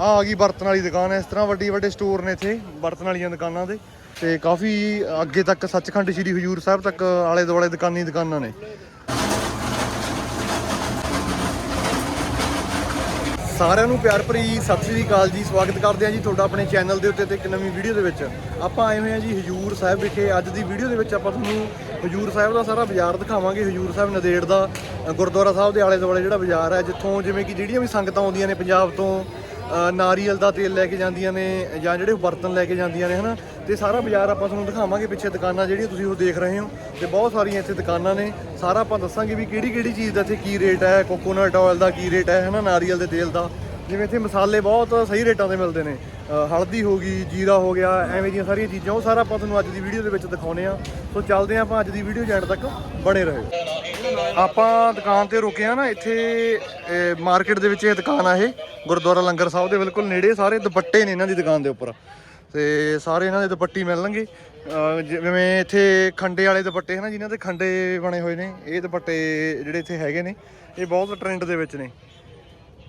ਆ ਆ ਗਈ ਬਰਤਨ ਵਾਲੀ ਦੁਕਾਨ ਹੈ। ਇਸ ਤਰ੍ਹਾਂ ਵੱਡੀ ਵੱਡੇ ਸਟੋਰ ਨੇ ਇੱਥੇ, ਬਰਤਨ ਵਾਲੀਆਂ ਦੁਕਾਨਾਂ ਦੇ। ਤੇ ਕਾਫੀ ਅੱਗੇ ਤੱਕ ਸੱਚਖੰਡ ਸ੍ਰੀ ਹਜੂਰ ਸਾਹਿਬ ਤੱਕ ਆਲੇ ਦੁਆਲੇ ਦੁਕਾਨੀ ਦੁਕਾਨਾਂ ਨੇ। ਸਾਰਿਆਂ ਨੂੰ ਪਿਆਰ ਭਰੀ ਸਤਿ ਸ੍ਰੀ ਅਕਾਲ ਜੀ। ਸਵਾਗਤ ਕਰਦੇ ਹਾਂ ਜੀ ਤੁਹਾਡਾ ਆਪਣੇ ਚੈਨਲ ਦੇ ਉੱਤੇ ਤੇ ਇੱਕ ਨਵੀਂ ਵੀਡੀਓ ਦੇ ਵਿੱਚ। ਆਪਾਂ ਆਏ ਹੋਏ ਹਾਂ ਜੀ ਹਜੂਰ ਸਾਹਿਬ ਵਿਖੇ। ਅੱਜ ਦੀ ਵੀਡੀਓ ਦੇ ਵਿੱਚ ਆਪਾਂ ਤੁਹਾਨੂੰ ਹਜੂਰ ਸਾਹਿਬ ਦਾ ਸਾਰਾ ਬਾਜ਼ਾਰ ਦਿਖਾਵਾਂਗੇ। ਹਜੂਰ ਸਾਹਿਬ ਨਦੇੜ ਦਾ ਗੁਰਦੁਆਰਾ ਸਾਹਿਬ ਦੇ ਆਲੇ ਦੁਆਲੇ ਜਿਹੜਾ ਬਾਜ਼ਾਰ ਹੈ, ਜਿੱਥੋਂ ਜਿਵੇਂ ਕਿ ਜਿਹੜੀਆਂ ਵੀ ਸੰਗਤਾਂ ਆਉਂਦੀਆਂ ਨੇ ਪੰਜਾਬ ਤੋਂ ਨਾਰੀਅਲ ਦਾ ਤੇਲ ਲੈ ਕੇ ਜਾਂਦੀਆਂ ਨੇ ਜਾਂ ਜਿਹੜੇ ਬਰਤਨ ਲੈ ਕੇ ਜਾਂਦੀਆਂ ਨੇ, ਹਨਾ? ਤੇ ਸਾਰਾ ਬਾਜ਼ਾਰ ਆਪਾਂ ਤੁਹਾਨੂੰ ਦਿਖਾਵਾਂਗੇ ਪਿੱਛੇ ਦੁਕਾਨਾਂ ਜਿਹੜੀਆਂ ਤੁਸੀਂ ਉਹ ਦੇਖ ਰਹੇ ਹੋ। ਤੇ ਬਹੁਤ ਸਾਰੀਆਂ ਇੱਥੇ ਦੁਕਾਨਾਂ ਨੇ। ਸਾਰਾ ਆਪਾਂ ਦੱਸਾਂਗੇ ਵੀ ਕਿਹੜੀ ਕਿਹੜੀ ਚੀਜ਼ ਦਾ ਇੱਥੇ ਕੀ ਰੇਟ ਹੈ ਕੋਕੋਨਟ ਆਇਲ ਦਾ ਕੀ ਰੇਟ ਹੈ, ਹਨਾ, ਨਾਰੀਅਲ ਦੇ ਤੇਲ ਦਾ। ਜਿਵੇਂ ਇੱਥੇ ਮਸਾਲੇ ਬਹੁਤ ਸਹੀ ਰੇਟਾਂ ਤੇ ਮਿਲਦੇ ਨੇ। ਹਲਦੀ ਹੋ ਗਈ, ਜੀਰਾ ਹੋ ਗਿਆ, ਐਵੇਂ ਦੀਆਂ ਸਾਰੀਆਂ ਚੀਜ਼ਾਂ, ਉਹ ਸਾਰਾ ਆਪਾਂ ਤੁਹਾਨੂੰ ਅੱਜ ਦੀ ਵੀਡੀਓ ਦੇ ਵਿੱਚ ਦਿਖਾਉਨੇ ਆ ਸੋ ਚੱਲਦੇ ਆ ਆਪਾਂ ਅੱਜ ਦੀ ਵੀਡੀਓ ਜੈਂਡ ਤੱਕ ਬਣੇ ਰਹੋ। ਆਪਾਂ ਦੁਕਾਨ ਤੇ ਰੁਕੇ ਆ ਨਾ, ਇੱਥੇ ਮਾਰਕੀਟ ਦੇ ਵਿੱਚ ਇਹ ਦੁਕਾਨ ਆ ਇਹ, ਗੁਰਦੁਆਰਾ ਲੰਗਰ ਸਾਹਿਬ ਦੇ ਬਿਲਕੁਲ ਨੇੜੇ, ਸਾਰੇ ਦੁਪੱਟੇ ਨੇ ਇਹਨਾਂ ਦੀ ਦੁਕਾਨ ਦੇ ਉੱਪਰ। ਤੇ ਸਾਰੇ ਇਹਨਾਂ ਦੇ ਦੁਪੱਟੀ ਮਿਲਣਗੇ। ਜਿਵੇਂ ਇੱਥੇ ਖੰਡੇ ਵਾਲੇ ਦੁਪੱਟੇ ਹਨ, ਜਿਨ੍ਹਾਂ ਦੇ ਖੰਡੇ ਬਣੇ ਹੋਏ ਨੇ, ਇਹ ਦੁਪੱਟੇ ਜਿਹੜੇ ਇੱਥੇ ਹੈਗੇ ਨੇ, ਇਹ ਬਹੁਤ ਟ੍ਰੈਂਡ ਦੇ ਵਿੱਚ ਨੇ।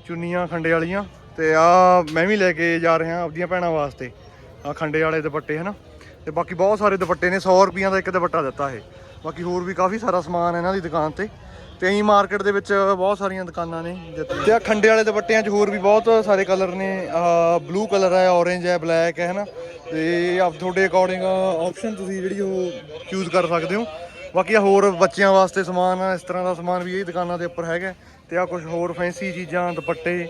ਚੁੰਨੀਆਂ ਖੰਡੇ ਵਾਲੀਆਂ, ਤੇ ਆ ਮੈਂ ਵੀ ਲੈ ਕੇ ਜਾ ਰਿਹਾ ਆਪਦੀਆਂ ਭੈਣਾਂ ਵਾਸਤੇ। ਆ ਖੰਡੇ ਵਾਲੇ ਦੁਪੱਟੇ ਹਨਾ, ਤੇ ਬਾਕੀ ਬਹੁਤ ਸਾਰੇ ਦੁਪੱਟੇ ਨੇ 100 ਰੁਪਈਆ ਦਾ ਇੱਕ ਦੁਪੱਟਾ ਦਿੱਤਾ ਇਹ। ਬਾਕੀ ਹੋਰ ਵੀ ਕਾਫੀ ਸਾਰਾ ਸਮਾਨ ਇਹਨਾਂ ਦੀ ਦੁਕਾਨ ਤੇ। ਤੇ ਅਸੀਂ ਮਾਰਕੀਟ ਦੇ ਵਿੱਚ ਬਹੁਤ ਸਾਰੀਆਂ ਦੁਕਾਨਾਂ ਨੇ ਜਿੱਥੇ- ਤੇ ਆ ਖੰਡੇ ਵਾਲੇ ਦੁਪੱਟਿਆਂ 'ਚ ਹੋਰ ਵੀ ਬਹੁਤ ਸਾਰੇ ਕਲਰ ਨੇ। ਆ ਬਲੂ ਕਲਰ ਹੈ ਔਰੇਂਜ ਹੈ ਬਲੈਕ ਹੈ, ਹਨਾ? ਤੇ ਆਪ ਤੁਹਾਡੇ ਅਕੋਰਡਿੰਗ ਆਪਸ਼ਨ ਤੁਸੀਂ ਜਿਹੜੀ ਉਹ ਚੂਜ਼ ਕਰ ਸਕਦੇ ਹੋ। ਬਾਕੀ ਆ ਹੋਰ ਬੱਚਿਆਂ ਵਾਸਤੇ ਸਮਾਨ ਇਸ ਤਰ੍ਹਾਂ ਦਾ ਸਮਾਨ ਵੀ ਇਹ ਦੁਕਾਨਾਂ ਦੇ ਉੱਪਰ ਹੈਗਾ। ਤੇ ਆ ਕੁਝ ਹੋਰ ਫੈਂਸੀ ਚੀਜ਼ਾਂ, ਦੁਪੱਟੇ,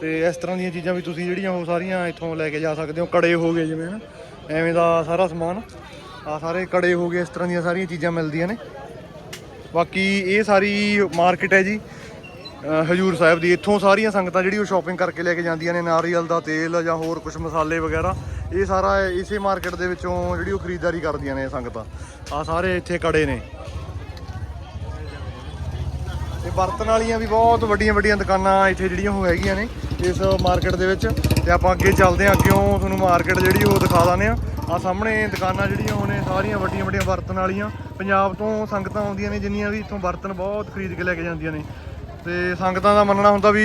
ਤੇ ਇਸ ਤਰ੍ਹਾਂ ਦੀਆਂ ਚੀਜ਼ਾਂ ਵੀ ਤੁਸੀਂ ਜਿਹੜੀਆਂ ਉਹ ਸਾਰੀਆਂ ਇੱਥੋਂ ਲੈ ਕੇ ਜਾ ਸਕਦੇ ਹੋ। ਕੜੇ ਹੋ ਗਏ ਜਿਵੇਂ, ਹਨਾ? ਐਵੇਂ ਦਾ ਸਾਰਾ ਸਮਾਨ, ਆ ਸਾਰੇ ਕੜੇ ਹੋ ਗਏ, ਇਸ ਤਰ੍ਹਾਂ ਦੀਆਂ ਸਾਰੀਆਂ ਚੀਜ਼ਾਂ ਮਿਲਦੀਆਂ ਨੇ। ਬਾਕੀ ਇਹ ਸਾਰੀ ਮਾਰਕੀਟ ਹੈ ਜੀ ਹਜੂਰ ਸਾਹਿਬ ਦੀ। ਇੱਥੋਂ ਸਾਰੀਆਂ ਸੰਗਤਾਂ ਜਿਹੜੀ ਉਹ ਸ਼ਾਪਿੰਗ ਕਰਕੇ ਲੈ ਕੇ ਜਾਂਦੀਆਂ ਨੇ, ਨਾਰੀਅਲ ਦਾ ਤੇਲ ਜਾਂ ਹੋਰ ਕੁਝ ਮਸਾਲੇ ਵਗੈਰਾ। ਇਹ ਸਾਰਾ ਇਸੇ ਮਾਰਕੀਟ ਦੇ ਵਿੱਚੋਂ ਜਿਹੜੀ ਉਹ ਖਰੀਦਦਾਰੀ ਕਰਦੀਆਂ ਨੇ ਸੰਗਤਾਂ। ਆ ਸਾਰੇ ਇੱਥੇ ਕੜੇ ਨੇ। ਤੇ ਬਰਤਨ ਵਾਲੀਆਂ ਵੀ ਬਹੁਤ ਵੱਡੀਆਂ ਵੱਡੀਆਂ ਦੁਕਾਨਾਂ ਇੱਥੇ ਜਿਹੜੀਆਂ ਉਹ ਹੈਗੀਆਂ ਨੇ। ਇਸ ਮਾਰਕੀਟ ਦੇ ਵਿੱਚ ਤੇ ਆਪਾਂ ਅੱਗੇ ਚੱਲਦੇ ਹਾਂ, ਅੱਗਿਓਂ ਤੁਹਾਨੂੰ ਮਾਰਕੀਟ ਜਿਹੜੀ ਉਹ ਦਿਖਾ ਦਾਂਦੇ ਆ ਆ ਸਾਹਮਣੇ ਦੁਕਾਨਾਂ ਜਿਹੜੀਆਂ ਉਹ ਨੇ ਸਾਰੀਆਂ ਵੱਡੀਆਂ ਵੱਡੀਆਂ ਬਰਤਨ ਵਾਲੀਆਂ। ਪੰਜਾਬ ਤੋਂ ਸੰਗਤਾਂ ਆਉਂਦੀਆਂ ਨੇ, ਜਿੰਨੀਆਂ ਵੀ ਇੱਥੋਂ ਬਰਤਨ ਬਹੁਤ ਖਰੀਦ ਕੇ ਲੈ ਕੇ ਜਾਂਦੀਆਂ ਨੇ। ਤੇ ਸੰਗਤਾਂ ਦਾ ਮੰਨਣਾ ਹੁੰਦਾ ਵੀ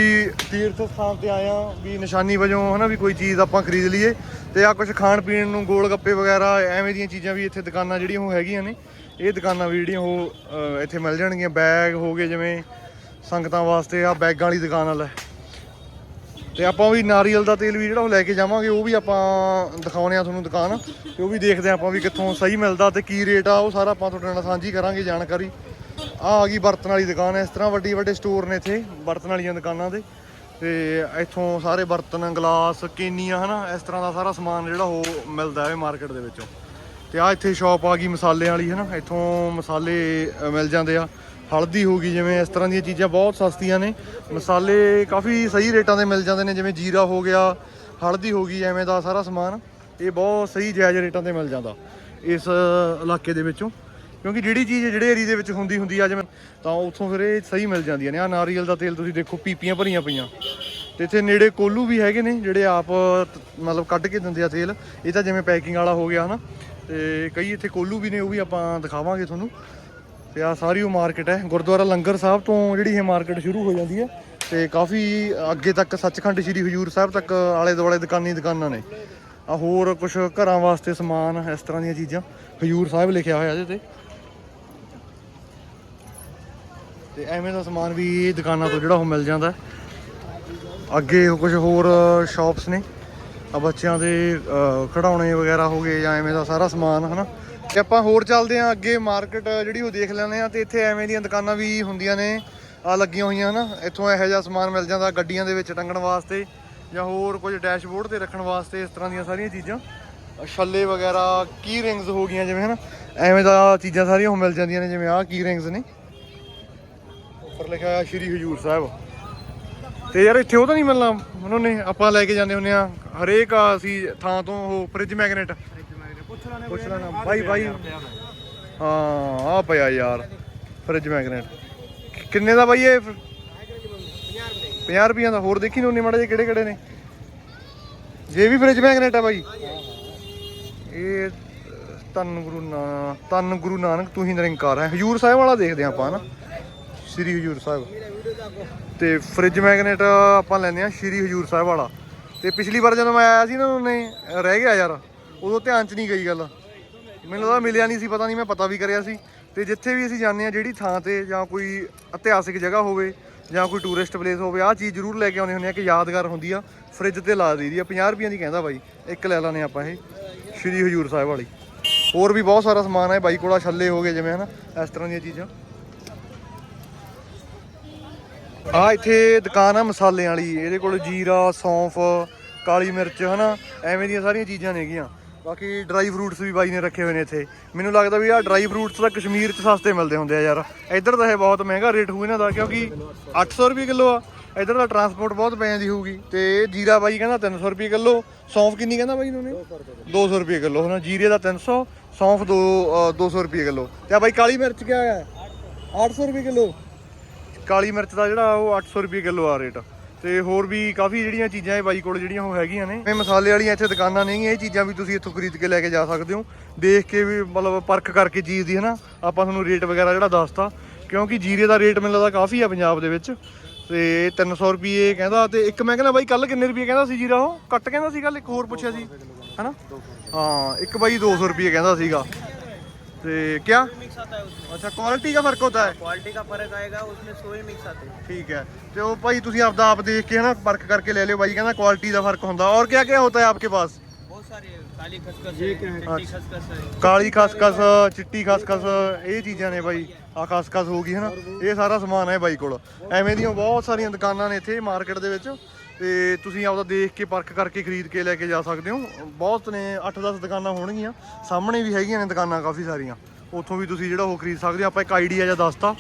ਤੀਰਥ ਸਥਾਨ ਤੇ ਆਇਆ ਵੀ ਨਿਸ਼ਾਨੀ ਵਜੋਂ ਹਨਾ, ਵੀ ਕੋਈ ਚੀਜ਼ ਆਪਾਂ ਖਰੀਦ ਲਈਏ। ਤੇ ਆ ਕੁਝ ਖਾਣ ਪੀਣ ਨੂੰ ਗੋਲ ਗੱਪੇ ਵਗੈਰਾ, ਐਵੇਂ ਦੀਆਂ ਚੀਜ਼ਾਂ ਵੀ ਇੱਥੇ ਦੁਕਾਨਾਂ ਜਿਹੜੀਆਂ ਉਹ ਹੈਗੀਆਂ ਨੇ। ਇਹ ਦੁਕਾਨਾਂ ਵੀ ਜਿਹੜੀਆਂ ਉਹ ਇੱਥੇ ਮਿਲ ਜਾਣਗੀਆਂ। ਬੈਗ ਹੋ ਗਏ, ਜਿਵੇਂ ਸੰਗਤਾਂ ਵਾਸਤੇ ਆ ਬੈਗਾਂ ਵਾਲੀ ਦੁਕਾਨ ਵਾਲਾ ਤੇ ਆਪਾਂ ਵੀ ਨਾਰੀਅਲ ਦਾ ਤੇਲ ਵੀ ਜਿਹੜਾ ਉਹ ਲੈ ਕੇ ਜਾਵਾਂਗੇ, ਉਹ ਵੀ ਆਪਾਂ ਦਿਖਾਉਣੇ ਆ ਤੁਹਾਨੂੰ ਦੁਕਾਨ, ਤੇ ਉਹ ਵੀ ਦੇਖਦੇ ਆ ਆਪਾਂ ਵੀ ਕਿੱਥੋਂ ਸਹੀ ਮਿਲਦਾ ਤੇ ਕੀ ਰੇਟ ਆ, ਉਹ ਸਾਰਾ ਆਪਾਂ ਤੁਹਾਡੇ ਨਾਲ ਸਾਂਝੀ ਕਰਾਂਗੇ ਜਾਣਕਾਰੀ। ਆ ਆ ਗਈ ਬਰਤਨ ਵਾਲੀ ਦੁਕਾਨ, ਇਸ ਤਰ੍ਹਾਂ ਵੱਡੀ ਵੱਡੇ ਸਟੋਰ ਨੇ ਇੱਥੇ, ਬਰਤਨ ਵਾਲੀਆਂ ਦੁਕਾਨਾਂ ਦੇ। ਤੇ ਇੱਥੋਂ ਸਾਰੇ ਬਰਤਨ, ਗਲਾਸ, ਕੇਨੀਆਂ, ਹਨਾ, ਇਸ ਤਰ੍ਹਾਂ ਦਾ ਸਾਰਾ ਸਮਾਨ ਜਿਹੜਾ ਉਹ ਮਿਲਦਾ ਹੈ ਮਾਰਕੀਟ ਦੇ ਵਿੱਚੋਂ। ਤੇ ਆ ਇੱਥੇ ਸ਼ਾਪ ਆ ਗਈ ਮਸਾਲੇ ਵਾਲੀ, ਹਨਾ, ਇੱਥੋਂ ਮਸਾਲੇ ਮਿਲ ਜਾਂਦੇ ਆ। ਹਲਦੀ ਹੋ ਗਈ, ਜਿਵੇਂ ਇਸ ਤਰ੍ਹਾਂ ਦੀਆਂ ਚੀਜ਼ਾਂ ਬਹੁਤ ਸਸਤੀਆਂ ਨੇ। ਮਸਾਲੇ ਕਾਫੀ ਸਹੀ ਰੇਟਾਂ ਦੇ ਮਿਲ ਜਾਂਦੇ ਨੇ, ਜਿਵੇਂ ਜੀਰਾ ਹੋ ਗਿਆ, ਹਲਦੀ ਹੋ ਗਈ, ਐਵੇਂ ਦਾ ਸਾਰਾ ਸਮਾਨ। ਇਹ ਬਹੁਤ ਸਹੀ ਜਾਇਜ਼ ਰੇਟਾਂ ਤੇ ਮਿਲ ਜਾਂਦਾ ਇਸ ਇਲਾਕੇ ਦੇ ਵਿੱਚੋਂ। ਕਿਉਂਕਿ ਜਿਹੜੀ ਚੀਜ਼ ਜਿਹੜੇ ਏਰੀਆ ਦੇ ਵਿੱਚ ਹੁੰਦੀ ਹੁੰਦੀ ਆ, ਜਿਵੇਂ ਤਾਂ ਉੱਥੋਂ ਫਿਰ ਇਹ ਸਹੀ ਮਿਲ ਜਾਂਦੀਆਂ ਨੇ। ਆ ਨਾਰੀਅਲ ਦਾ ਤੇਲ ਤੁਸੀਂ ਦੇਖੋ, ਪੀਪੀਆਂ ਭਰੀਆਂ ਪਈਆਂ। ਤੇ ਇੱਥੇ ਨੇੜੇ ਕੋਲੂ ਵੀ ਹੈਗੇ ਨੇ, ਜਿਹੜੇ ਆਪ ਮਤਲਬ ਕੱਢ ਕੇ ਦਿੰਦੇ ਆ ਤੇਲ। ਇਹ ਤਾਂ ਜਿਵੇਂ ਪੈਕਿੰਗ ਵਾਲਾ ਹੋ ਗਿਆ, ਹਨਾ। ਤੇ ਕਈ ਇੱਥੇ ਕੋਲੂ ਵੀ ਨੇ, ਉਹ ਵੀ ਆਪਾਂ ਦਿਖਾਵਾਂਗੇ ਤੁਹਾਨੂੰ। ਤੇ ਆ ਸਾਰੀ ਉਹ ਮਾਰਕੀਟ ਹੈ। ਗੁਰਦੁਆਰਾ ਲੰਗਰ ਸਾਹਿਬ ਤੋਂ ਜਿਹੜੀ ਇਹ ਮਾਰਕੀਟ ਸ਼ੁਰੂ ਹੋ ਜਾਂਦੀ ਹੈ ਤੇ ਕਾਫੀ ਅੱਗੇ ਤੱਕ ਸੱਚਖੰਡ ਸ੍ਰੀ ਹਜੂਰ ਸਾਹਿਬ ਤੱਕ ਆਲੇ ਦੁਆਲੇ ਦੁਕਾਨੀ ਦੁਕਾਨਾਂ ਨੇ। ਆ ਹੋਰ ਕੁਝ ਘਰਾਂ ਵਾਸਤੇ ਸਮਾਨ, ਇਸ ਤਰ੍ਹਾਂ ਦੀਆਂ ਚੀਜ਼ਾਂ ਹਜੂਰ ਸਾਹਿਬ ਲਿਖਿਆ ਹੋਇਆ ਇਹਦੇ ਤੇ। ਤੇ ਐਵੇਂ ਦਾ ਸਮਾਨ ਵੀ ਦੁਕਾਨਾਂ ਤੋਂ ਜਿਹੜਾ ਉਹ ਮਿਲ ਜਾਂਦਾ। ਅੱਗੇ ਕੁਝ ਹੋਰ ਸ਼ਾਪਸ ਨੇ। ਆ ਬੱਚਿਆਂ ਦੇ ਖਿਡੌਣੇ ਵਗੈਰਾ ਹੋ ਗਏ ਜਾਂ ਐਵੇਂ ਦਾ ਸਾਰਾ ਸਮਾਨ, ਹਨਾ? ਤੇ ਆਪਾਂ ਹੋਰ ਚੱਲਦੇ ਆਂ ਅੱਗੇ ਮਾਰਕੀਟ ਜਿਹੜੀ ਉਹ ਦੇਖ ਲੈਂਦੇ ਆ ਤੇ ਇੱਥੇ ਐਵੇਂ ਦੀਆਂ ਦੁਕਾਨਾਂ ਵੀ ਹੁੰਦੀਆਂ ਨੇ ਆ ਲੱਗੀਆਂ ਹੋਈਆਂ ਹਨਾ ਇੱਥੋਂ ਇਹੋ ਜਿਹਾ ਸਮਾਨ ਮਿਲ ਜਾਂਦਾ ਗੱਡੀਆਂ ਦੇ ਵਿੱਚ ਟੰਗਣ ਵਾਸਤੇ ਜਾਂ ਹੋਰ ਕੁਝ ਡੈਸ਼ਬੋਰਡ ਤੇ ਰੱਖਣ ਵਾਸਤੇ, ਇਸ ਤਰ੍ਹਾਂ ਦੀਆਂ ਸਾਰੀਆਂ ਚੀਜ਼ਾਂ। ਛੱਲੇ ਵਗੈਰਾ ਕੀ ਰਿੰਗਸ ਹੋ ਗਈਆਂ ਜਿਵੇਂ, ਹਨਾ? ਐਵੇਂ ਦਾ ਚੀਜ਼ਾਂ ਸਾਰੀਆਂ ਉਹ ਮਿਲ ਜਾਂਦੀਆਂ ਨੇ, ਜਿਵੇਂ ਆਹ ਕੀ ਰਿੰਗਸ ਨੇ। ਉੱਪਰ ਲਿਖਿਆ ਹੋਇਆ ਸ਼੍ਰੀ ਹਜੂਰ ਸਾਹਿਬ। ਤੇ ਯਾਰ ਇੱਥੇ ਉਹ ਤਾਂ ਨਹੀਂ ਮਿਲਣਾ, ਉਹਨਾਂ ਨੇ ਆਪਾਂ ਲੈ ਕੇ ਜਾਂਦੇ ਹੁੰਦੇ ਆ ਹਰੇਕ ਅਸੀਂ ਥਾਂ ਤੋਂ ਉਹ ਫ੍ਰਿਜ ਮੈਗਨੇਟ ਪੁੱਛ ਲੈਣਾ ਬਾਈ ਬਾਈ। ਹਾਂ ਆ ਪਿਆ ਯਾਰ। Fridge magnet. ਕਿੰਨੇ ਦਾ ਬਾਈ ਇਹ? 50 ਰੁਪਈਆਂ ਦਾ। ਹੋਰ ਦੇਖੀ ਨੇ ਮਾੜੇ ਜਿਹੇ ਕਿਹੜੇ ਕਿਹੜੇ ਨੇ। ਜੇ ਵੀ ਫ੍ਰਿਜ ਮੈਗਨੇਟ ਆ ਬਾਈ। ਇਹ ਤਨ ਗੁਰੂ ਨਾ ਤਨ ਗੁਰੂ ਨਾਨਕ ਤੂੰ ਹੀ ਨਿਰੰਕਾਰ ਹੈ। ਹਜੂਰ ਸਾਹਿਬ ਵਾਲਾ ਦੇਖਦੇ ਆਪਾਂ ਨਾ ਸ੍ਰੀ ਹਜੂਰ ਸਾਹਿਬ। ਤੇ ਫ੍ਰਿਜ ਮੈਗਨੇਟ ਆਪਾਂ ਲੈਂਦੇ ਆ ਸ਼੍ਰੀ ਹਜੂਰ ਸਾਹਿਬ ਵਾਲਾ। ਤੇ ਪਿਛਲੀ ਵਾਰ ਜਦੋਂ ਮੈਂ ਆਇਆ ਸੀ ਨਾ ਉਹਨੇ ਰਹਿ ਗਿਆ ਯਾਰ। ਉਦੋਂ ਧਿਆਨ 'ਚ ਨਹੀਂ ਗਈ ਗੱਲ। ਮੈਨੂੰ ਲੱਗਦਾ ਮਿਲਿਆ ਨਹੀਂ ਸੀ, ਪਤਾ ਨਹੀਂ ਮੈਂ ਪਤਾ ਵੀ ਕਰਿਆ ਸੀ। ਤੇ ਜਿੱਥੇ ਵੀ ਅਸੀਂ ਜਾਂਦੇ ਆ ਜਿਹੜੀ ਥਾਂ ਤੇ ਜਾਂ ਕੋਈ ਇਤਿਹਾਸਿਕ ਜਗ੍ਹਾ ਹੋਵੇ ਜਾਂ ਕੋਈ ਟੂਰਿਸਟ ਪਲੇਸ ਹੋਵੇ, ਆਹ ਚੀਜ਼ ਜ਼ਰੂਰ ਲੈ ਕੇ ਆਉਂਦੇ ਹੁੰਦੇ ਆ ਕਿ ਯਾਦਗਾਰ ਹੁੰਦੀ ਆ ਫ੍ਰਿਜ ਤੇ ਲਾ ਦਈਦੀ ਆ। 50 ਰੁਪਈਆਂ ਦੀ ਕਹਿੰਦਾ ਬਾਈ, ਇੱਕ ਲੈ ਲਾਨੇ ਆਪਾਂ ਇਹ, ਸ਼੍ਰੀ ਹਜੂਰ ਸਾਹਿਬ ਵਾਲੀ। ਹੋਰ ਵੀ ਬਹੁਤ ਸਾਰਾ ਸਮਾਨ ਹੈ ਬਾਈ ਕੋਲਾ ਛੱਲੇ ਹੋ ਗਏ ਜਿਵੇਂ ਹਨਾ, ਇਸ ਤਰ੍ਹਾਂ ਦੀਆਂ ਚੀਜ਼ਾਂ। ਆ ਇੱਥੇ ਦੁਕਾਨ ਆ ਮਸਾਲਿਆਂ ਵਾਲੀ, ਇਹਦੇ ਕੋਲ ਜੀਰਾ, ਸੌਂਫ, ਕਾਲੀ ਮਿਰਚ, ਹਨਾ, ਐਵੇਂ ਦੀਆਂ ਸਾਰੀਆਂ ਚੀਜ਼ਾਂ ਨੇਗੀਆਂ। ਬਾਕੀ ਡਰਾਈ ਫਰੂਟਸ ਵੀ ਬਾਈ ਨੇ ਰੱਖੇ ਹੋਏ ਨੇ ਇੱਥੇ। ਮੈਨੂੰ ਲੱਗਦਾ ਵੀ ਆਹ ਡਰਾਈ ਫਰੂਟਸ ਤਾਂ ਕਸ਼ਮੀਰ 'ਚ ਸਸਤੇ ਮਿਲਦੇ ਹੁੰਦੇ ਆ ਯਾਰ। ਇੱਧਰ ਤਾਂ ਇਹ ਬਹੁਤ ਮਹਿੰਗਾ ਰੇਟ ਹੋਊ ਇਹਨਾਂ ਦਾ ਕਿਉਂਕਿ 800 ਰੁਪਏ ਕਿਲੋ ਆ। ਇੱਧਰ ਦਾ ਟਰਾਂਸਪੋਰਟ ਬਹੁਤ ਪੈ ਜਾਂਦੀ ਹੋਊਗੀ। ਤੇ ਜੀਰਾ ਬਾਈ ਕਹਿੰਦਾ 300 ਰੁਪਏ ਕਿਲੋ ਸੌਂਫ ਕਿੰਨੀ ਕਹਿੰਦਾ ਬਾਈ ਨੂੰ ਨੇ 200 ਰੁਪਏ ਕਿਲੋ। ਹਨਾ ਜੀਰੇ ਦਾ 300 ਸੌਂਫ ਦੋ ਅ, 200 ਰੁਪਏ ਕਿਲੋ। ਤੇ ਆ ਬਾਈ ਕਾਲੀ ਮਿਰਚ ਕਿਆ ਹੈ 800 ਰੁਪਏ ਕਿਲੋ। ਕਾਲੀ ਮਿਰਚ ਦਾ ਜਿਹੜਾ ਉਹ 800 ਰੁਪਏ ਕਿਲੋ ਆ ਰੇਟ ਤੇ ਹੋਰ ਵੀ ਕਾਫੀ ਜਿਹੜੀਆਂ ਚੀਜ਼ਾਂ ਇਹ ਬਾਈ ਕੋਲ ਜਿਹੜੀਆਂ ਉਹ ਹੈਗੀਆਂ ਨੇ। ਇਹ ਮਸਾਲੇ ਵਾਲੀਆਂ ਇੱਥੇ ਦੁਕਾਨਾਂ ਨਹੀਂ ਇਹ ਚੀਜ਼ਾਂ ਵੀ ਤੁਸੀਂ ਇੱਥੋਂ ਖਰੀਦ ਕੇ ਲੈ ਕੇ ਜਾ ਸਕਦੇ ਹੋ। ਦੇਖ ਕੇ ਵੀ ਮਤਲਬ ਪਰਖ ਕਰਕੇ ਚੀਜ਼ ਦੀ, ਹਨਾ? ਆਪਾਂ ਤੁਹਾਨੂੰ ਰੇਟ ਵਗੈਰਾ ਜਿਹੜਾ ਦੱਸਤਾ, ਕਿਉਂਕਿ ਜੀਰੇ ਦਾ ਰੇਟ ਮੈਨੂੰ ਲੱਗਦਾ ਕਾਫੀ ਆ ਪੰਜਾਬ ਦੇ ਵਿੱਚ। ਤੇ 300 ਰੁਪਏ ਕਹਿੰਦਾ, ਤੇ ਇੱਕ ਮੈਂ ਕਹਿੰਦਾ ਬਾਈ ਕੱਲ ਕਿੰਨੇ ਰੁਪਏ ਕਹਿੰਦਾ ਸੀ ਜੀਰਾ ਉਹ? ਕੱਟ ਕਹਿੰਦਾ ਸੀ ਕੱਲ ਇੱਕ ਹੋਰ ਪੁੱਛਿਆ ਸੀ, ਹਨਾ? ਹਾਂ, ਇੱਕ ਬਾਈ 200 ਰੁਪਏ ਕਹਿੰਦਾ ਸੀਗਾ। ਤੇ ਕਿਆ मिक्स आता है उसमें ਅੱਛਾ ਕੁਆਲਿਟੀ ਦਾ ਫਰਕ ਹੁੰਦਾ ਹੈ क्वालिटी का फर्क आएगा उसमें सोए मिक्स आते हैं ਠੀਕ ਹੈ ਤੇ ਉਹ ਭਾਈ ਤੁਸੀਂ ਆਪਦਾ ਆਪ ਦੇਖ ਕੇ ਹਨਾ ਪਰਖ ਕਰਕੇ ਲੈ ਲਿਓ ਬਾਈ ਕਹਿੰਦਾ ਕੁਆਲਿਟੀ ਦਾ ਫਰਕ ਹੁੰਦਾ ਔਰ ਕਿਆ ਕਿਆ ਹੋਤਾ ਹੈ ਆਪਕੇ ਪਾਸ बहुत सारे हैं। काली खसखस है चिट्टी खसखस है ਕਾਲੀ ਖਸਖਸ ਚਿੱਟੀ ਖਸਖਸ ਇਹ ਚੀਜ਼ਾਂ ਨੇ ਬਾਈ ਆ ਖਸਖਸ ਹੋ ਗਈ ਹਨਾ ਇਹ ਸਾਰਾ ਸਮਾਨ ਹੈ ਬਾਈ ਕੋਲ ਐਵੇਂ ਦੀਆਂ ਬਹੁਤ ਸਾਰੀਆਂ ਦੁਕਾਨਾਂ ਨੇ ਇੱਥੇ ਮਾਰਕੀਟ ਦੇ ਵਿੱਚ ਤੇ ਤੁਸੀਂ ਆਪਦਾ ਦੇਖ ਕੇ, ਪਰਖ ਕਰਕੇ ਖਰੀਦ ਕੇ ਲੈ ਕੇ ਜਾ ਸਕਦੇ ਹੋ। ਬਹੁਤ ਨੇ 8-10 ਦੁਕਾਨਾਂ ਹੋਣਗੀਆਂ। ਸਾਹਮਣੇ ਵੀ ਹੈਗੀਆਂ ਨੇ ਦੁਕਾਨਾਂ ਕਾਫੀ ਸਾਰੀਆਂ। ਉੱਥੋਂ ਵੀ ਤੁਸੀਂ ਜਿਹੜਾ ਉਹ ਖਰੀਦ ਸਕਦੇ ਹੋ। ਆਪਾਂ ਇੱਕ ਆਈਡੀਆ ਜਿਹਾ ਦੱਸਤਾ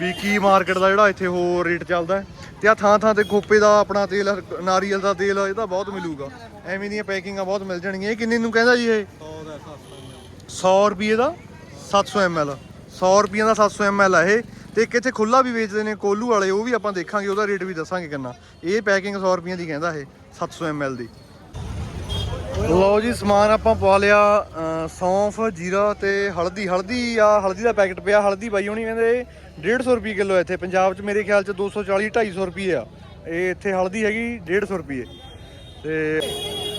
ਵੀ ਕੀ ਮਾਰਕੀਟ ਦਾ ਜਿਹੜਾ ਇੱਥੇ ਹੋਰ ਰੇਟ ਚੱਲਦਾ ਹੈ। ਤੇ ਆ ਥਾਂ ਥਾਂ ਤੇ ਖੋਪੇ ਦਾ ਆਪਣਾ ਤੇਲ, ਨਾਰੀਅਲ ਦਾ ਤੇਲ ਇਹਦਾ ਬਹੁਤ ਮਿਲੂਗਾ। ਐਵੇਂ ਦੀਆਂ ਪੈਕਿੰਗਾਂ ਬਹੁਤ ਮਿਲ ਜਾਣਗੀਆਂ। ਇਹ ਕਿੰਨੇ ਨੂੰ ਕਹਿੰਦਾ ਜੀ ਇਹ? 100 ਰੁਪਏ ਦਾ 700 ml 100 ਰੁਪਏ ਦਾ 700 ml ਆ ਇਹ। ਤੇ ਇੱਕ ਇੱਥੇ ਖੁੱਲਾ ਵੀ ਵੇਚਦੇ ਨੇ ਕੋਲੂ ਵਾਲੇ ਉਹ ਵੀ ਆਪਾਂ ਦੇਖਾਂਗੇ ਉਹਦਾ ਰੇਟ ਵੀ ਦੱਸਾਂਗੇ ਕਿੰਨਾ। ਇਹ ਪੈਕਿੰਗ 100 ਰੁਪਏ ਦੀ ਕਹਿੰਦਾ ਇਹ 700 ml ਦੀ। ਲਓ ਜੀ ਸਮਾਨ ਆਪਾਂ ਪਵਾ ਲਿਆ ਸੌਂਫ ਜੀਰਾ ਤੇ ਹਲਦੀ। ਹਲਦੀ ਆ ਹਲਦੀ ਦਾ ਪੈਕਟ ਪਿਆ ਹਲਦੀ ਪਾਈ ਹੋਣੀ ਕਹਿੰਦੇ 150 ਰੁਪਏ ਕਿਲੋ ਇੱਥੇ। ਪੰਜਾਬ 'ਚ ਮੇਰੇ ਖਿਆਲ 'ਚ 240 250 ਰੁਪਏ ਆ। ਇਹ ਇੱਥੇ ਹਲਦੀ ਹੈਗੀ 150 ਰੁਪਏ ਤੇ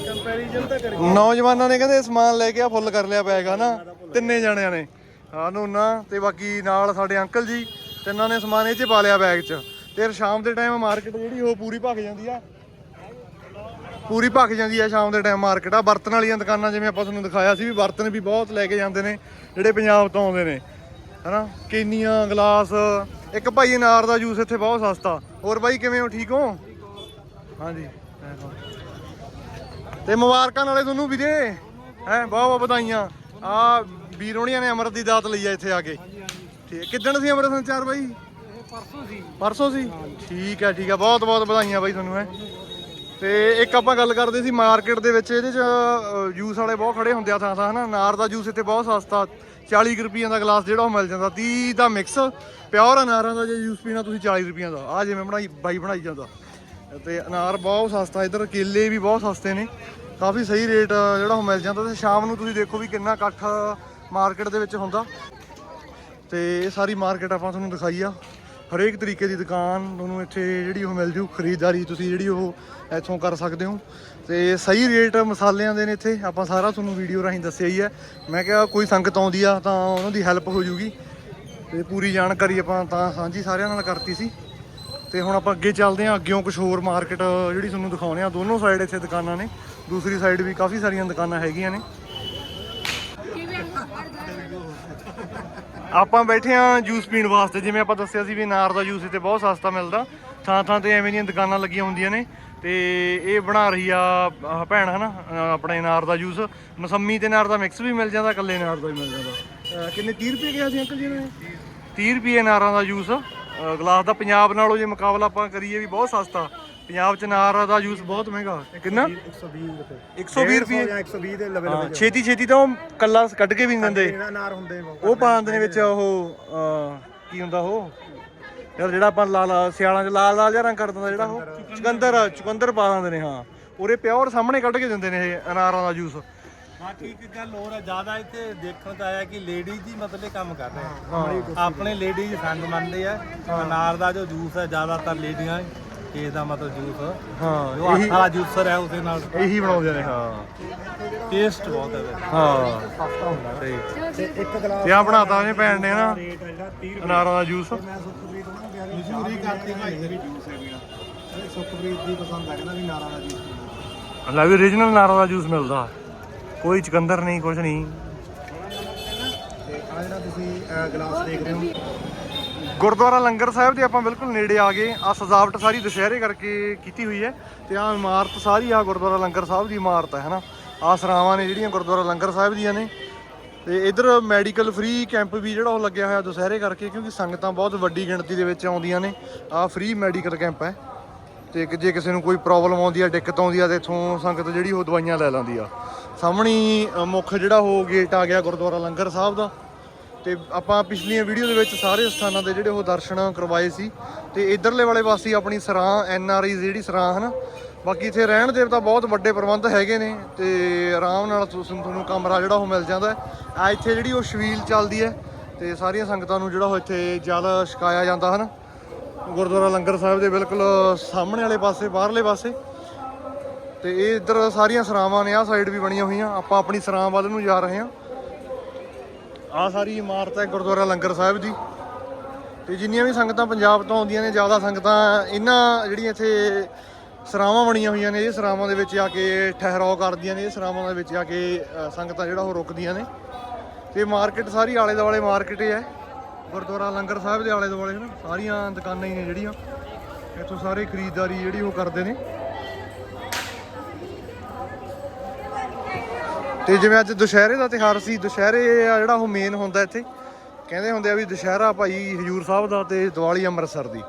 ਕੰਪੈਰੀਜ਼ਨ ਨੌਜਵਾਨਾਂ ਨੇ ਕਹਿੰਦੇ ਸਮਾਨ ਲੈ ਕੇ ਆ ਫੁੱਲ ਕਰ ਲਿਆ ਬੈਗ ਨਾ ਤਿੰਨੇ ਜਣਿਆਂ ਨੇ। ਸਾਨੂੰ ਨਾ ਤੇ ਬਾਕੀ ਨਾਲ ਸਾਡੇ ਅੰਕਲ ਜੀ। ਤਿੰਨਾਂ ਨੇ ਸਮਾਨ ਇਹ 'ਚ ਪਾ ਲਿਆ ਬੈਗ 'ਚ। ਤੇ ਫਿਰ ਸ਼ਾਮ ਦੇ ਟਾਈਮ ਮਾਰਕੀਟ ਜਿਹੜੀ ਉਹ ਪੂਰੀ ਭੱਖ ਜਾਂਦੀ ਆ। ਪੂਰੀ ਭੱਖ ਜਾਂਦੀ ਆ ਸ਼ਾਮ ਦੇ ਟਾਈਮ ਮਾਰਕੀਟ ਆ ਬਰਤਨ ਵਾਲੀਆਂ ਦੁਕਾਨਾਂ ਜਿਵੇਂ ਆਪਾਂ ਤੁਹਾਨੂੰ ਦਿਖਾਇਆ ਸੀ ਵੀ ਬਰਤਨ ਵੀ ਬਹੁਤ ਲੈ ਕੇ ਜਾਂਦੇ ਨੇ, ਜਿਹੜੇ ਪੰਜਾਬ ਤੋਂ ਆਉਂਦੇ ਨੇ। ਹਨਾ? ਕੇਨੀਆਂ, ਗਲਾਸ। ਇੱਕ ਭਾਈ ਅਨਾਰ ਦਾ ਜੂਸ ਇੱਥੇ ਬਹੁਤ ਸਸਤਾ। ਹੋਰ ਭਾਈ ਕਿਵੇਂ ਹੋ? ਠੀਕ ਹੋ? ਹਾਂਜੀ। ਤੇ ਮੁਬਾਰਕਾਂ ਨਾਲੇ ਤੁਹਾਨੂੰ ਵੀਰੇ। ਹੈ ਬਹੁਤ ਬਹੁਤ ਵਧਾਈਆਂ ਆ ਵੀਰੋਣੀਆਂ ਨੇ ਅਮਰਤ ਦੀ ਦਾਤ ਲਈ ਆ ਇੱਥੇ ਆ ਕੇ। ਠੀਕ। ਹੈ ਕਿੱਦਣ ਸੀ ਅੰਮ੍ਰਿਤ ਸੰਚਾਰ ਬਾਈ? ਇਹ ਪਰਸੋਂ ਸੀ। ਪਰਸੋਂ ਸੀ? ਠੀਕ ਹੈ ਠੀਕ ਹੈ। ਬਹੁਤ ਬਹੁਤ ਵਧਾਈਆਂ ਬਾਈ ਤੁਹਾਨੂੰ ਹੈ। ਤੇ ਇੱਕ ਆਪਾਂ ਗੱਲ ਕਰਦੇ ਸੀ ਮਾਰਕੀਟ ਦੇ ਵਿੱਚ ਇਹਦੇ ਚ ਜੂਸ ਵਾਲੇ ਬਹੁਤ ਖੜੇ ਹੁੰਦੇ ਆ ਥਾਂ ਥਾਂ ਹਨਾ। ਅਨਾਰ ਦਾ ਜੂਸ ਇੱਥੇ ਬਹੁਤ ਸਸਤਾ 40 ਰੁਪਈਆਂ ਦਾ ਗਲਾਸ ਜਿਹੜਾ ਉਹ ਮਿਲ ਜਾਂਦਾ। 30 ਦਾ ਮਿਕਸ ਪਿਓਰ ਅਨਾਰਾਂ ਦਾ ਜੇ ਜੂਸ ਪੀਣਾ ਤੁਸੀਂ 40 ਰੁਪਈਆ ਦਾ। ਆ ਜਿਵੇਂ ਬਣਾਈ ਬਾਈ ਬਣਾਈ ਜਾਂਦਾ। ਤੇ ਅਨਾਰ ਬਹੁਤ ਸਸਤਾ ਇੱਧਰ ਕੇਲੇ ਵੀ ਬਹੁਤ ਸਸਤੇ ਨੇ। ਕਾਫੀ ਸਹੀ ਰੇਟ ਜਿਹੜਾ ਉਹ ਮਿਲ ਜਾਂਦਾ। ਤੇ ਸ਼ਾਮ ਨੂੰ ਤੁਸੀਂ ਦੇਖੋ ਵੀ ਕਿੰਨਾ ਇਕੱਠ ਮਾਰਕੀਟ ਦੇ ਵਿੱਚ ਹੁੰਦਾ। ਤੇ ਇਹ ਸਾਰੀ ਮਾਰਕੀਟ ਆਪਾਂ ਤੁਹਾਨੂੰ ਦਿਖਾਈ ਆ। ਹਰੇਕ ਤਰੀਕੇ ਦੀ ਦੁਕਾਨ ਤੁਹਾਨੂੰ ਇੱਥੇ ਜਿਹੜੀ ਉਹ ਮਿਲ ਜੂ, ਖਰੀਦਦਾਰੀ ਤੁਸੀਂ ਜਿਹੜੀ ਉਹ ਇੱਥੋਂ ਕਰ ਸਕਦੇ ਹੋ। ਤੇ ਸਹੀ ਰੇਟ ਮਸਾਲਿਆਂ ਦੇ ਨੇ ਇੱਥੇ। ਆਪਾਂ ਸਾਰਾ ਤੁਹਾਨੂੰ ਵੀਡੀਓ ਰਾਹੀਂ ਦੱਸਿਆ ਹੀ ਹੈ ਮੈਂ ਕਿਹਾ ਕੋਈ ਸੰਗਤ ਆਉਂਦੀ ਆ ਤਾਂ ਉਹਨਾਂ ਦੀ ਹੈਲਪ ਹੋ ਜੂਗੀ। ਤੇ ਪੂਰੀ ਜਾਣਕਾਰੀ ਆਪਾਂ ਤਾਂ ਸਾਂਝੀ ਸਾਰਿਆਂ ਨਾਲ ਕਰਤੀ ਸੀ। ਤੇ ਹੁਣ ਆਪਾਂ ਅੱਗੇ ਚੱਲਦੇ ਹਾਂ ਅੱਗਿਓਂ ਕੁਝ ਹੋਰ ਮਾਰਕੀਟ ਜਿਹੜੀ ਤੁਹਾਨੂੰ ਦਿਖਾਉਣੇ ਆ। ਦੋਨੋਂ ਸਾਈਡ ਇੱਥੇ ਦੁਕਾਨਾਂ ਨੇ। ਦੂਸਰੀ ਸਾਈਡ ਵੀ ਕਾਫੀ ਸਾਰੀਆਂ ਦੁਕਾਨਾਂ ਹੈਗੀਆਂ ਨੇ। ਆਪਾਂ ਬੈਠੇ ਆ ਜੂਸ ਪੀਣ ਵਾਸਤੇ ਜਿਵੇਂ ਆਪਾਂ ਦੱਸਿਆ ਸੀ ਵੀ ਅਨਾਰ ਦਾ ਜੂਸ ਇੱਥੇ ਬਹੁਤ ਸਸਤਾ ਮਿਲਦਾ। ਥਾਂ ਥਾਂ ਤੇ ਐਵੇਂ ਦੀਆਂ ਦੁਕਾਨਾਂ ਲੱਗੀਆਂ ਹੁੰਦੀਆਂ ਨੇ ਤੇ ਇਹ ਬਣਾ ਰਹੀ ਆ ਆਹ ਭੈਣ ਹਨਾ ਅਹ ਆਪਣੇ ਅਨਾਰ ਦਾ ਜੂਸ। ਮਸੰਮੀ ਤੇ ਅਨਾਰ ਦਾ ਮਿਕਸ ਵੀ ਮਿਲ ਜਾਂਦਾ ਇਕੱਲੇ ਅਨਾਰ ਦਾ ਵੀ ਮਿਲ ਜਾਂਦਾ। ਅਹ ਕਿੰਨੇ 30 ਰੁਪਏ ਕਿਹਾ ਸੀ ਅੰਕਲ ਜੀ ਨੇ? 30 ਰੁਪਏ ਅਨਾਰਾਂ ਦਾ ਜੂਸ ਅਹ ਗਲਾਸ ਦਾ ਪੰਜਾਬ ਨਾਲੋਂ ਜੇ ਮੁਕਾਬਲਾ ਆਪਾਂ ਕਰੀਏ ਵੀ ਬਹੁਤ ਸਸਤਾ। ਪੰਜਾਬ ਚ ਅਨਾਰ ਦਾ ਜੂਸ ਬਹੁਤ ਮਹਿੰਗਾ। ਕਿੰਨਾ? 120 ਰੁਪਏ। 120 ਰੁਪਏ ਜਾਂ 120 ਦੇ ਲੈਵਲ ਹਾਂ, ਛੇਤੀ ਛੇਤੀ ਤਾਂ ਉਹ ਕੱਲਾ ਕੱਢ ਕੇ ਵੀ ਨਹੀਂ ਦਿੰਦੇ। ਅਨਾਰ ਹੁੰਦੇ ਉਹ ਉਹ ਪਾ ਦਿੰਦੇ ਨੇ ਵਿੱਚ ਉਹ ਕੀ ਹੁੰਦਾ ਉਹ? ਯਾਰ ਜਿਹੜਾ ਆਪਾਂ ਲਾਲ ਸਿਆਲਾਂ 'ਚ ਲਾਲ ਲਾਲ ਜਿਹਾ ਰੰਗ ਕਰ ਦਿੰਦਾ ਜਿਹੜਾ ਉਹ। ਚੁਕੰਦਰ ਚੁਕੰਦਰ ਪਾ ਦਿੰਦੇ ਨੇ ਹਾਂ। ਉਰੇ ਪਿਓਰ ਸਾਹਮਣੇ ਕੱਢ ਕੇ ਦਿੰਦੇ ਨੇ ਇਹ ਅਨਾਰਾਂ ਦਾ ਜੂਸ ਹਾਂ ਠੀਕ ਗੱਲ ਹੋਰ ਹੈ ਜ਼ਿਆਦਾ ਇੱਥੇ ਦੇਖਣ ਚ ਆਇਆ ਕਿ ਲੇਡੀਜ਼ ਹੀ ਮਤਲਬ ਕੰਮ ਕਰ ਰਹੇ ਆ। ਆਪਣੇ ਲੇਡੀਜ਼ ਸੰਗ ਮੰਨਦੇ ਆ। ਅਨਾਰ ਦਾ ਜੋ ਜੂਸ ਹੈ ਜ਼ਿਆਦਾਤਰ ਲੇਡੀਆਂ ਕੇ ਦਾ ਮਤਲਬ ਜੂਸ। ਹਾਂ ਜੋ ਹੱਥ ਇਹੀ ਵਾਲਾ ਜੂਸਰ ਹੈ ਉਸੇ ਨਾਲ। ਇਹੀ ਬਣਾਉਂਦੇ ਨੇ ਹਾਂ। ਟੇਸਟ ਬਹੁਤ ਹੈ ਇਹਦਾ। ਹਾਂ। ਸਸਤਾ ਹੁੰਦਾ ਸਹੀ। ਤੇ ਇੱਕ ਗਲਾਸ ਤੇ ਆ ਬਣਾਤਾ ਉਹਨੇ ਭੈਣ ਨੇ ਨਾ ਰੇਟ ਹੈ ਜਿਹੜਾ 30 ਰੁਪਏ ਅਨਾਰਾਂ ਦਾ ਜੂਸ। ਮੈਂ ਸੁਖਪ੍ਰੀਤ ਨੂੰ ਕਿਹਾ ਮਸ਼ਹੂਰੀ ਕਰਤੀ ਭਾਈ ਦੇ ਵੀ ਜੂਸ ਹੈ ਮੇਰਾ ਇਹ ਸੁਖਪ੍ਰੀਤ ਦੀ ਪਸੰਦ ਆ ਕਹਿੰਦਾ ਵੀ ਨਾਰਾ ਦਾ ਜੂਸ ਲੈ ਵੀ origignal ਨਾਰਾਂ ਦਾ ਜੂਸ ਮਿਲਦਾ। ਕੋਈ ਚਕੰਦਰ ਨਹੀਂ ਕੁਝ ਨਹੀਂ। ਤੇ ਆ ਜਿਹੜਾ ਤੁਸੀਂ ਅਹ, ਗਲਾਸ ਦੇਖ ਰਹੇ ਹੋ ਗੁਰਦੁਆਰਾ ਲੰਗਰ ਸਾਹਿਬ ਦੇ ਆਪਾਂ ਬਿਲਕੁਲ ਨੇੜੇ ਆ ਗਏ। ਆ ਸਜਾਵਟ ਸਾਰੀ ਦੁਸ਼ਹਿਰੇ ਕਰਕੇ ਕੀਤੀ ਹੋਈ ਹੈ ਤੇ ਆ ਇਮਾਰਤ ਸਾਰੀ ਆ ਗੁਰਦੁਆਰਾ ਲੰਗਰ ਸਾਹਿਬ ਦੀ ਇਮਾਰਤ ਹੈ, ਹਨਾ? ਆ ਸਰਾਵਾਂ ਨੇ ਜਿਹੜੀਆਂ ਗੁਰਦੁਆਰਾ ਲੰਗਰ ਸਾਹਿਬ ਦੀਆਂ ਨੇ। ਤੇ ਇਧਰ ਮੈਡੀਕਲ ਫ੍ਰੀ ਕੈਂਪ ਵੀ ਜਿਹੜਾ ਉਹ ਲੱਗਿਆ ਹੋਇਆ ਦੁਸ਼ਹਿਰੇ ਕਰਕੇ ਕਿਉਂਕਿ ਸੰਗਤਾਂ ਬਹੁਤ ਵੱਡੀ ਗਿਣਤੀ ਦੇ ਵਿੱਚ ਆਉਂਦੀਆਂ ਨੇ। ਆ ਫ੍ਰੀ ਮੈਡੀਕਲ ਕੈਂਪ ਹੈ। ਤੇ ਜੇ ਕਿਸੇ ਨੂੰ ਕੋਈ ਪ੍ਰੋਬਲਮ ਆਉਂਦੀ ਆ, ਦਿੱਕਤ ਆਉਂਦੀ ਆ, ਤੇ ਇਥੋਂ ਸੰਗਤ ਜਿਹੜੀ ਉਹ ਦਵਾਈਆਂ ਲੈ ਲੈਂਦੀ ਆ। ਸਾਹਮਣੇ ਮੁੱਖ ਜਿਹੜਾ ਉਹ ਗੇਟ ਆ ਗਿਆ ਗੁਰਦੁਆਰਾ ਲੰਗਰ ਸਾਹਿਬ ਦਾ। ਤੇ ਆਪਾਂ ਪਿਛਲੀਆਂ ਵੀਡੀਓ ਦੇ ਵਿੱਚ ਸਾਰੇ ਸਥਾਨਾਂ ਦੇ ਜਿਹੜੇ ਉਹ ਦਰਸ਼ਨ ਕਰਵਾਏ ਸੀ ਤੇ ਇਧਰਲੇ ਵਾਲੇ ਪਾਸੇ ਆਪਣੀ ਸਰਾਂ, ਐਨ ਆਰ ਆਈ ਜਿਹੜੀ ਸਰਾਂ ਹਨ, ਬਾਕੀ ਇੱਥੇ ਰਹਿਣ ਦੇ ਤਾਂ ਬਹੁਤ ਵੱਡੇ ਪ੍ਰਬੰਧ ਹੈਗੇ ਨੇ ਤੇ ਆਰਾਮ ਨਾਲ ਤੁਸੀਂ ਤੁਹਾਨੂੰ ਕਮਰਾ ਜਿਹੜਾ ਉਹ ਮਿਲ ਜਾਂਦਾ ਆ ਇੱਥੇ ਜਿਹੜੀ ਉਹ ਛਬੀਲ ਚੱਲਦੀ ਹੈ ਤੇ ਸਾਰੀਆਂ ਸੰਗਤਾਂ ਨੂੰ ਜਿਹੜਾ ਉਹ ਇੱਥੇ ਜਲ ਛਕਾਇਆ ਜਾਂਦਾ ਹਨ। ਗੁਰਦੁਆਰਾ ਲੰਗਰ ਸਾਹਿਬ ਦੇ ਬਿਲਕੁਲ ਸਾਹਮਣੇ ਵਾਲੇ ਪਾਸੇ, ਬਾਹਰਲੇ ਪਾਸੇ। ਤੇ ਇਹ ਇੱਧਰ ਸਾਰੀਆਂ ਸਰਾਵਾਂ ਨੇ, ਆਹ ਸਾਈਡ ਵੀ ਬਣੀਆਂ ਹੋਈਆਂ। ਆਪਾਂ ਆਪਣੀ ਸਰਾਂ ਵੱਲ ਨੂੰ ਜਾ ਰਹੇ ਹਾਂ। ਆਹ ਸਾਰੀ ਇਮਾਰਤ ਹੈ ਗੁਰਦੁਆਰਾ ਲੰਗਰ ਸਾਹਿਬ ਦੀ। ਤੇ ਜਿੰਨੀਆਂ ਵੀ ਸੰਗਤਾਂ ਪੰਜਾਬ ਤੋਂ ਆਉਂਦੀਆਂ ਨੇ, ਜ਼ਿਆਦਾ ਸੰਗਤਾਂ ਇਹਨਾਂ ਜਿਹੜੀਆਂ ਇੱਥੇ ਸਰਾਵਾਂ ਬਣੀਆਂ ਹੋਈਆਂ ਨੇ, ਇਹ ਸਰਾਵਾਂ ਦੇ ਵਿੱਚ ਆ ਕੇ ਠਹਿਰਾਓ ਕਰਦੀਆਂ ਨੇ, ਇਹ ਸਰਾਵਾਂ ਦੇ ਵਿੱਚ ਆ ਕੇ ਸੰਗਤਾਂ ਜਿਹੜਾ ਉਹ ਰੁਕਦੀਆਂ ਨੇ। ਤੇ ਮਾਰਕੀਟ ਸਾਰੀ ਆਲੇ ਦੁਆਲੇ ਮਾਰਕੀਟ ਹੈ ਗੁਰਦੁਆਰਾ ਲੰਗਰ ਸਾਹਿਬ ਦੇ ਆਲੇ ਦੁਆਲੇ ਹਨ, ਸਾਰੀਆਂ ਦੁਕਾਨਾਂ ਹੀ ਨੇ ਜਿਹੜੀਆਂ। ਇੱਥੋਂ ਸਾਰੇ ਖਰੀਦਦਾਰੀ ਜਿਹੜੀ ਉਹ ਕਰਦੇ ਨੇ। ਤੇ ਜਿਵੇਂ ਅੱਜ ਦੁਸ਼ਹਿਰੇ ਦਾ ਤਿਹਾਰ ਸੀ, ਦੁਸ਼ਹਿਰੇ ਆ ਜਿਹੜਾ ਉਹ ਮੇਨ ਹੁੰਦਾ ਇੱਥੇ। ਕਹਿੰਦੇ ਹੁੰਦੇ ਆ ਵੀ ਦੁਸ਼ਹਿਰਾ ਭਾਈ ਹਜੂਰ ਸਾਹਿਬ ਦਾ ਤੇ ਦੀਵਾਲੀ ਅੰਮ੍ਰਿਤਸਰ ਦੀ।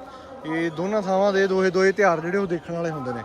ਇਹ ਦੋਨਾਂ ਥਾਵਾਂ ਦੇ ਦੋਹੇ ਦੋਹੇ ਤਿਹਾਰ ਜਿਹੜੇ ਉਹ ਦੇਖਣ ਵਾਲੇ ਹੁੰਦੇ ਨੇ।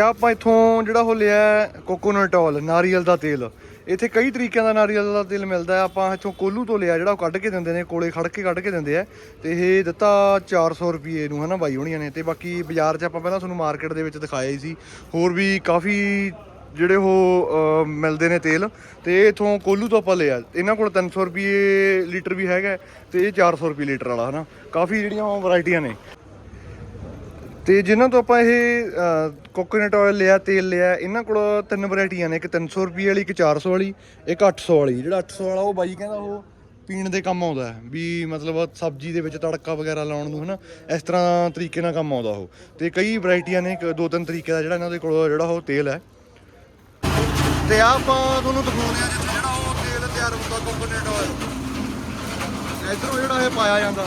ਤੇ ਆਪਾਂ ਇੱਥੋਂ ਜਿਹੜਾ ਉਹ ਲਿਆ ਕੋਕੋਨਟ ਆਇਲ ਨਾਰੀਅਲ ਦਾ ਤੇਲ। ਇੱਥੇ ਕਈ ਤਰੀਕਿਆਂ ਦਾ ਨਾਰੀਅਲ ਦਾ ਤੇਲ ਮਿਲਦਾ ਹੈ। ਆਪਾਂ ਇੱਥੋਂ ਕੋਲੂ ਤੋਂ ਲਿਆ, ਜਿਹੜਾ ਉਹ ਕੱਢ ਕੇ ਦਿੰਦੇ ਨੇ, ਕੋਲੇ ਖੜ ਕੇ ਕੱਢ ਕੇ ਦਿੰਦੇ ਆ। ਤੇ ਇਹ ਦਿੱਤਾ 400 ਰੁਪਏ ਨੂੰ, ਹਨਾ, ਬਾਈ ਹੋਣੀਆਂ ਨੇ। ਤੇ ਬਾਕੀ ਬਾਜ਼ਾਰ 'ਚ ਆਪਾਂ ਪਹਿਲਾਂ ਤੁਹਾਨੂੰ ਮਾਰਕੀਟ ਦੇ ਵਿੱਚ ਦਿਖਾਇਆ ਹੀ ਸੀ। ਹੋਰ ਵੀ ਕਾਫੀ ਜਿਹੜੇ ਉਹ ਮਿਲਦੇ ਨੇ ਤੇਲ। ਤੇ ਇਥੋਂ ਕੋਲੂ ਤੋਂ ਆਪਾਂ ਲਿਆ। ਇਹਨਾਂ ਕੋਲ 300 ਰੁਪਏ ਲੀਟਰ ਵੀ ਹੈਗਾ ਤੇ ਇਹ 400 ਰੁਪਏ ਲੀਟਰ ਵਾਲਾ, ਹਨਾ। ਕਾਫੀ ਜਿਹੜੀਆਂ ਉਹ ਵੈਰਾਈਟੀਆਂ ਨੇ। ਤੇ ਜਿਨ੍ਹਾਂ ਤੋਂ ਆਪਾਂ ਇਹ ਕੋਕੋਨਟ ਆਇਲ ਲਿਆ, ਤੇਲ ਲਿਆ, ਇਹਨਾਂ ਕੋਲ ਤਿੰਨ ਵੈਰਾਈਟੀਆਂ ਨੇ, ਇੱਕ 300 ਰੁਪਏ ਵਾਲੀ, ਇੱਕ 400 ਵਾਲੀ, ਇੱਕ 800 ਵਾਲੀ। ਜਿਹੜਾ 800 ਵਾਲਾ ਉਹ ਬਾਈ ਕਹਿੰਦਾ ਉਹ ਪੀਣ ਦੇ ਕੰਮ ਆਉਂਦਾ ਵੀ ਮਤਲਬ ਸਬਜ਼ੀ ਦੇ ਵਿੱਚ ਤੜਕਾ ਵਗੈਰਾ ਲਾਉਣ ਨੂੰ, ਹਨਾ, ਇਸ ਤਰ੍ਹਾਂ ਤਰੀਕੇ ਨਾਲ ਕੰਮ ਆਉਂਦਾ ਉਹ। ਤੇ ਕਈ ਵੈਰਾਈਟੀਆਂ ਨੇ, ਇੱਕ- ਦੋ ਤਿੰਨ ਤਰੀਕੇ ਦਾ ਜਿਹੜਾ ਇਹਨਾਂ ਦੇ ਕੋਲ, ਜਿਹੜਾ ਉਹ ਤੇਲ ਹੈ। ਤੇ ਆਪਾਂ ਤੁਹਾਨੂੰ ਦਿਖਾਉਂਦੇ ਆ ਜਿੱਥੇ ਜਿਹੜਾ ਉਹ ਤੇਲ ਤਿਆਰ ਹੁੰਦਾ ਕੋਕੋਨਟ ਆਇਲ ਇਧਰੋਂ ਜਿਹੜਾ ਇਹ ਪਾਇਆ ਜਾਂਦਾ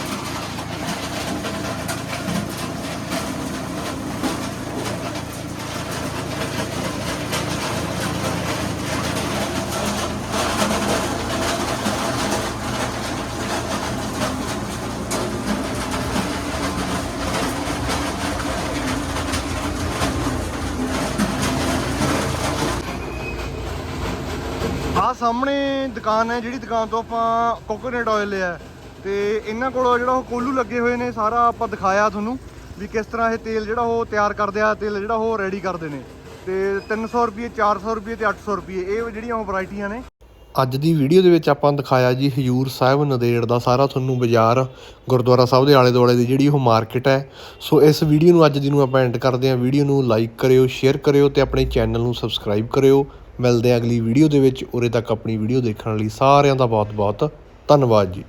ਆ ਸਾਹਮਣੇ ਦੁਕਾਨ ਹੈ, ਜਿਹੜੀ ਦੁਕਾਨ ਤੋਂ ਆਪਾਂ ਕੋਕੋਨਟ ਆਇਲ ਲਿਆ ਤੇ ਇਹਨਾਂ ਕੋਲ ਜਿਹੜਾ ਉਹ ਕੋਲੂ ਲੱਗੇ ਹੋਏ ਨੇ, ਸਾਰਾ ਆਪਾਂ ਦਿਖਾਇਆ ਤੁਹਾਨੂੰ ਵੀ ਕਿਸ ਤਰ੍ਹਾਂ ਇਹ ਤੇਲ ਜਿਹੜਾ ਉਹ ਤਿਆਰ ਕਰਦੇ ਆ, ਤੇਲ ਜਿਹੜਾ ਉਹ ਰੈਡੀ ਕਰਦੇ ਨੇ। ਤੇ 300 ਰੁਪਏ 400 ਰੁਪਏ ਤੇ 800 ਰੁਪਏ, ਇਹ ਜਿਹੜੀਆਂ ਉਹ ਵੈਰਾਈਟੀਆਂ ਨੇ। ਅੱਜ ਦੀ ਵੀਡੀਓ ਦੇ ਵਿੱਚ ਆਪਾਂ ਦਿਖਾਇਆ ਜੀ ਹਜੂਰ ਸਾਹਿਬ ਨਦੇੜ ਦਾ ਸਾਰਾ ਤੁਹਾਨੂੰ ਬਾਜ਼ਾਰ, ਗੁਰਦੁਆਰਾ ਸਾਹਿਬ ਦੇ ਆਲੇ ਦੁਆਲੇ ਦੀ ਜਿਹੜੀ ਉਹ ਮਾਰਕੀਟ ਹੈ। ਸੋ ਇਸ ਵੀਡੀਓ ਨੂੰ ਅੱਜ ਦੀ ਨੂੰ ਆਪਾਂ ਐਂਡ ਕਰਦੇ ਹਾਂ। ਵੀਡੀਓ ਨੂੰ ਲਾਈਕ ਕਰਿਓ ਸ਼ੇਅਰ ਕਰਿਓ ਤੇ ਆਪਣੇ ਚੈਨਲ ਨੂੰ ਸਬਸਕ੍ਰਾਈਬ ਕਰਿਓ। ਮਿਲਦੇ ਹਾਂ ਅਗਲੀ ਵੀਡੀਓ ਦੇ ਵਿੱਚ। ਉਰੇ ਤੱਕ ਆਪਣੀ ਵੀਡੀਓ ਦੇਖਣ ਲਈ ਸਾਰਿਆਂ ਦਾ ਬਹੁਤ ਬਹੁਤ ਧੰਨਵਾਦ ਜੀ।